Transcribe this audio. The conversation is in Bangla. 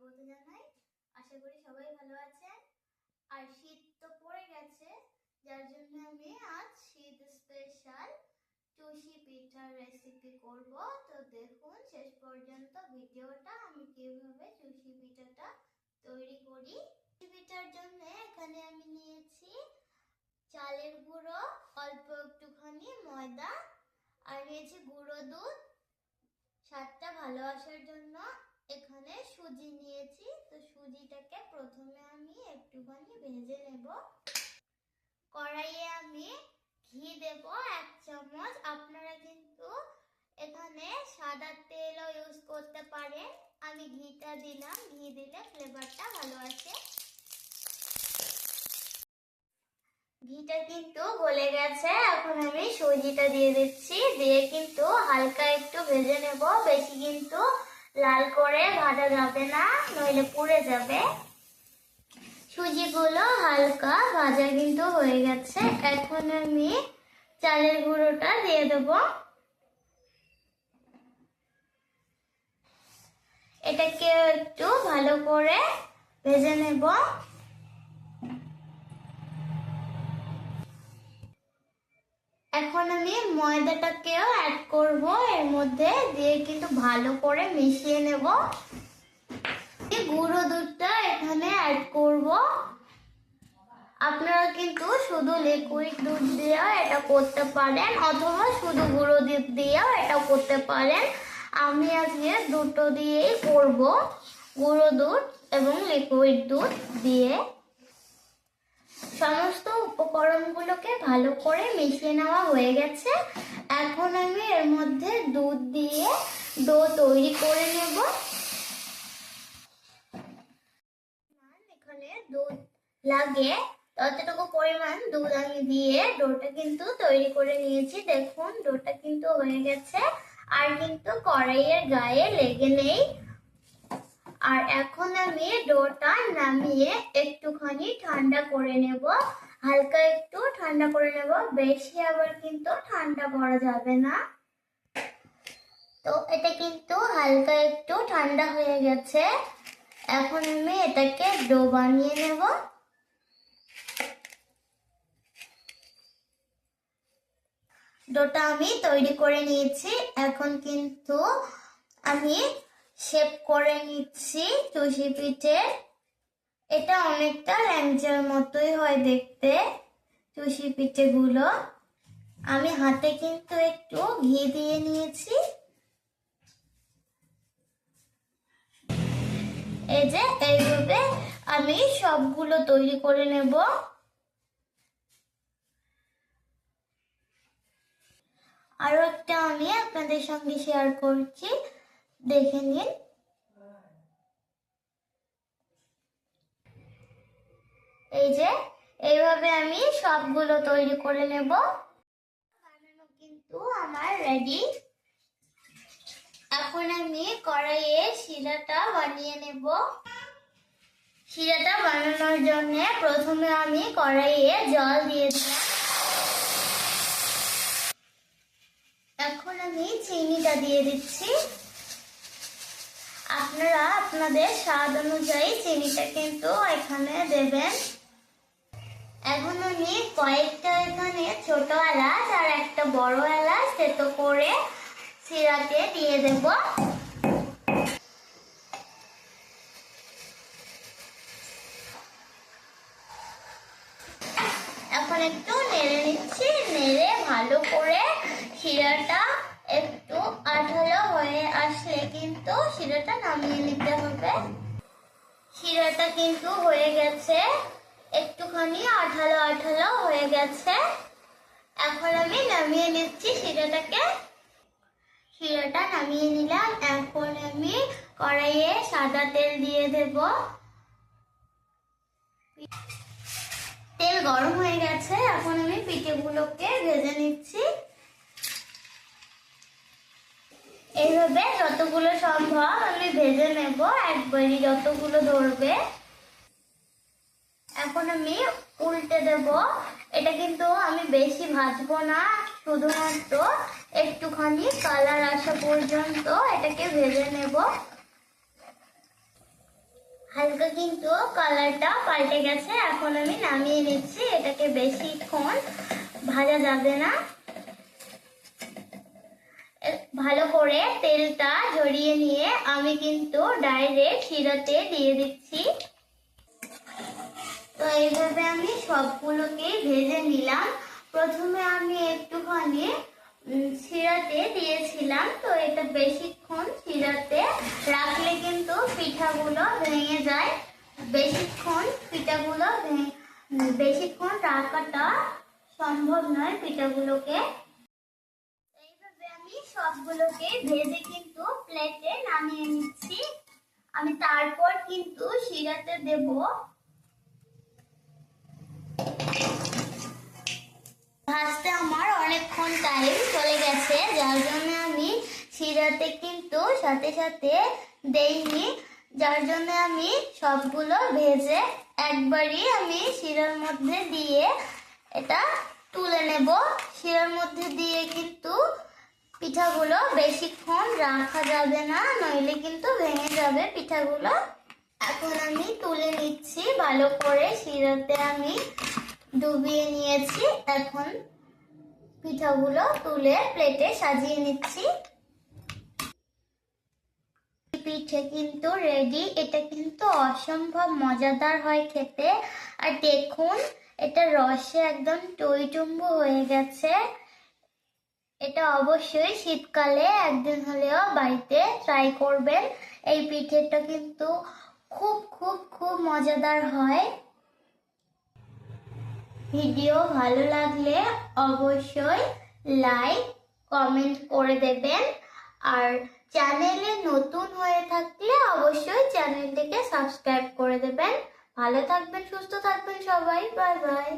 স্বাগত জানাই। আশা করি সবাই ভালো আছেন। আর শীত তো পড়ে গেছে, যার জন্য আমি আজ শীত স্পেশাল চুষি পিঠার রেসিপি করব। তো দেখুন, শেষ পর্যন্ত ভিডিওটা আমি কীভাবে চুষি পিঠাটা তৈরি করি। পিঠার জন্য এখানে আমি নিয়েছি চালের গুঁড়ো, অল্প একটুখানি ময়দা, আর নিয়েছি গুঁড়ো দুধ। স্বাদটা ভালো আসার জন্য এখানে সুজি নিয়েছি। তো সুজিটাকে প্রথমে আমি একটুখানি ভেজে নেব। কড়াইয়ে আমি ঘি দেব এক চামচ। আপনারা কিন্তু এখানে সাদা তেলও ইউজ করতে পারেন। আমি ঘিটা দিলাম। ঘি দিলে ফ্লেভারটা ভালো আসে। ঘিটা কিন্তু গলে গেছে। এখন আমি সুজিটা দিয়ে দিচ্ছি। দিয়ে কিন্তু হালকা একটু ভেজে নেব। বেশি কিন্তু লাল করে ভাজা যাবে না, নইলে পুড়ে যাবে। সুজিগুলো হালকা ভাজা কিন্তু হয়ে গেছে। এখন আমি চালের গুঁড়োটা দিয়ে দেব। এটাকে একটু ভালো করে ভেজে নেব। এখন আমি ময়দাটাকেও অ্যাড করব, এর মধ্যে দিয়ে কিন্তু ভালো করে মিশিয়ে নেব। গুঁড়ো দুধটা এখানে অ্যাড করব। আপনারা কিন্তু শুধু লিকুইড দুধ দিয়েও এটা করতে পারেন, অথবা শুধু গুঁড়ো দুধ দিয়েও এটা করতে পারেন। আমি আজকে দুটো দিয়েই করব, গুঁড়ো দুধ এবং লিকুইড দুধ দিয়ে। সমস্ত উপকরণগুলোকে ভালো করে মিশিয়ে নেওয়া হয়ে গেছে। এখন আমি এর মধ্যে দুধ দিয়ে ডো তৈরি করে নেব। এখানে দুধ লাগে। ততটুকু পরিমাণ দুধ আমি দিয়ে ডোটা কিন্তু তৈরি করে নিয়েছি। দেখুন, ডোটা কিন্তু হয়ে গেছে। আর কিন্তু কড়াইয়ের গায়ে লেগে নেই। আর এখন আমি ডোটা নামিয়ে একটুখানি ঠান্ডা করে নেব। হালকা একটু ঠান্ডা করে নেব। বেশি আবার কিন্তু ঠান্ডা করা যাবে না। তো এটা কিন্তু হালকা একটু ঠান্ডা হয়ে গেছে। এখন আমি এটাকে ডো বানিয়ে নেব। ডোটা আমি তৈরি করে নিয়েছি। এখন কিন্তু আমি শেপ করে নিচ্ছি চুষি পিঠে। এটা অনেকটা ল্যাংচার মতোই হয় দেখতে চুষি পিঠেগুলো। আমি হাতে কিন্তু একটু ঘি দিয়ে নিয়েছি। এই যে এইভাবে আমি সবগুলো তৈরি করে নেব। আরও একটা আমি আপনাদের সঙ্গে শেয়ার করছি। দেখে নিন। এই যে, এইভাবে আমি সবগুলো তৈরি করে নেব। বানানো কিন্তু আমার রেডি এখন আমি কড়াইয়ে শিরাটা বানিয়ে নেব। শিরাটা বানানোর জন্য প্রথমে আমি কড়াইয়ে জল দিয়ে দিলাম। এখন আমি চিনিটা দিয়ে দিচ্ছি। আপনারা আপনাদের স্বাদ অনুযায়ী চিনিটা কিন্তু এখানে দেবেন। এখন আমি কয়েকটা এখানে ছোট এলাচ আর একটা বড় এলাচ তেতো করে সিরাতে দিয়ে দেব। এখন একটু নেড়ে নিচ্ছি, নেড়ে ভালো করে শিরাটা একটু আঠালো হয়ে আসলে কিন্তু শিরাটা নামিয়ে নিতে হবে। শিরাটা কিন্তু হয়ে গেছে। একটুখানি আঠালো আঠালো হয়ে গেছে। এখন আমি নামিয়ে নিচ্ছি শিরাটাকে। শিরাটা নামিয়ে নিলাম। এখন আমি কড়াইয়ে সাদা তেল দিয়ে দেব। তেল গরম হয়ে গেছে। এখন আমি পিঠেগুলোকে ভেজে নিচ্ছি। এইভাবে যতগুলো সম্ভব আমি ভেজে নেব একবারই যতগুলো ধরবে। এখন আমি উল্টে দেব। এটা কিন্তু আমি বেশি ভাজবো না, শুধুমাত্র একটুখানি কালার আসা পর্যন্ত এটাকে ভেজে নেব। হালকা কিন্তু কালারটা পাল্টে গেছে, এখন আমি নামিয়ে নিচ্ছি। এটাকে বেশিক্ষণ ভাজা যাবে না। ভালো করে তেলটা ঝরিয়ে নিয়ে আমি কিন্তু ডাইরেক্ট শিরাতে দিয়ে দিচ্ছি। তো এইভাবে আমি সবগুলোকে ভেজে নিলাম। প্রথমে আমি একটুখানি শিরাতে দিয়েছিলাম। তো এটা বেশিক্ষণ শিরাতে রাখলে কিন্তু পিঠাগুলো ভেঙে যায়। বেশিক্ষণ পিঠাগুলো বেশিক্ষণ রাখাটা সম্ভব নয় পিঠাগুলোকে। সবগুলোকে ভেজে কিন্তু প্লেটে নামিয়ে নিচ্ছি। আমি তারপর কিন্তু শিরাতে দেবো। ভাজতে আমার অনেকক্ষণ টাইম চলে গেছে, যার জন্য আমি শিরাতে কিন্তু সাথে সাথে দেইনি। যার জন্য আমি সবগুলো ভেজে একবারই আমি শিরার মধ্যে দিয়ে এটা তুলে নেব। শিরার মধ্যে দিয়ে কিন্তু পিঠাগুলো বেশিক্ষণ রাখা যাবে না, নইলে কিন্তু ভেঙে যাবে পিঠাগুলো। এখন আমি তুলে নিচ্ছি, ভালো করে শিরাতে আমি ডুবিয়ে নিয়েছি। এখন পিঠাগুলো তুলে প্লেটে সাজিয়ে নিচ্ছি। পিঠে কিন্তু রেডি এটা কিন্তু অসম্ভব মজাদার হয় খেতে। আর দেখুন, এটা রসে একদম টইটুম্বু হয়ে গেছে। এটা অবশ্যই শীতকালে একদিন হলেও বাড়িতে ট্রাই করবেন। এই পিঠেটা কিন্তু খুব খুব খুব মজাদার হয়। ভিডিও ভালো লাগলে অবশ্যই লাইক কমেন্ট করে দেবেন। আর চ্যানেলে নতুন হয়ে থাকলে অবশ্যই চ্যানেলটিকে সাবস্ক্রাইব করে দেবেন। ভালো থাকবেন, সুস্থ থাকবেন সবাই। Bye bye